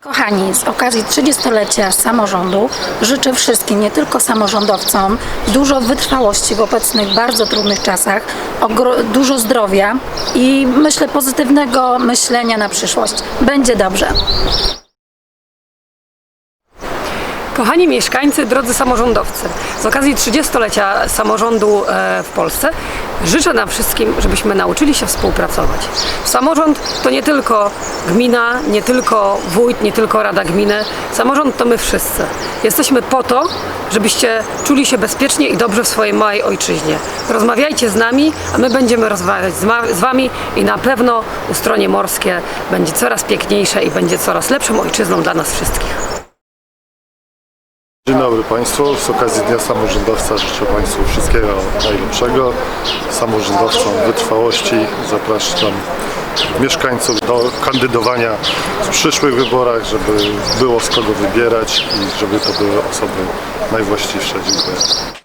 Kochani, z okazji 30-lecia samorządu życzę wszystkim, nie tylko samorządowcom, dużo wytrwałości w obecnych bardzo trudnych czasach, dużo zdrowia i myślę pozytywnego myślenia na przyszłość. Będzie dobrze. Kochani mieszkańcy, drodzy samorządowcy, z okazji 30-lecia samorządu e, w Polsce życzę nam wszystkim, żebyśmy nauczyli się współpracować. Samorząd to nie tylko gmina, nie tylko wójt, nie tylko rada gminy. Samorząd to my wszyscy. Jesteśmy po to, żebyście czuli się bezpiecznie i dobrze w swojej małej ojczyźnie. Rozmawiajcie z nami, a my będziemy rozmawiać z, z wami i na pewno Ustronie Morskie będzie coraz piękniejsze i będzie coraz lepszą ojczyzną dla nas wszystkich. Dzień dobry Państwu. Z okazji Dnia Samorządowca życzę Państwu wszystkiego najlepszego. Samorządowcom wytrwałości. Zapraszam mieszkańców do kandydowania w przyszłych wyborach, żeby było z kogo wybierać i żeby to były osoby najwłaściwsze. Dziękuję.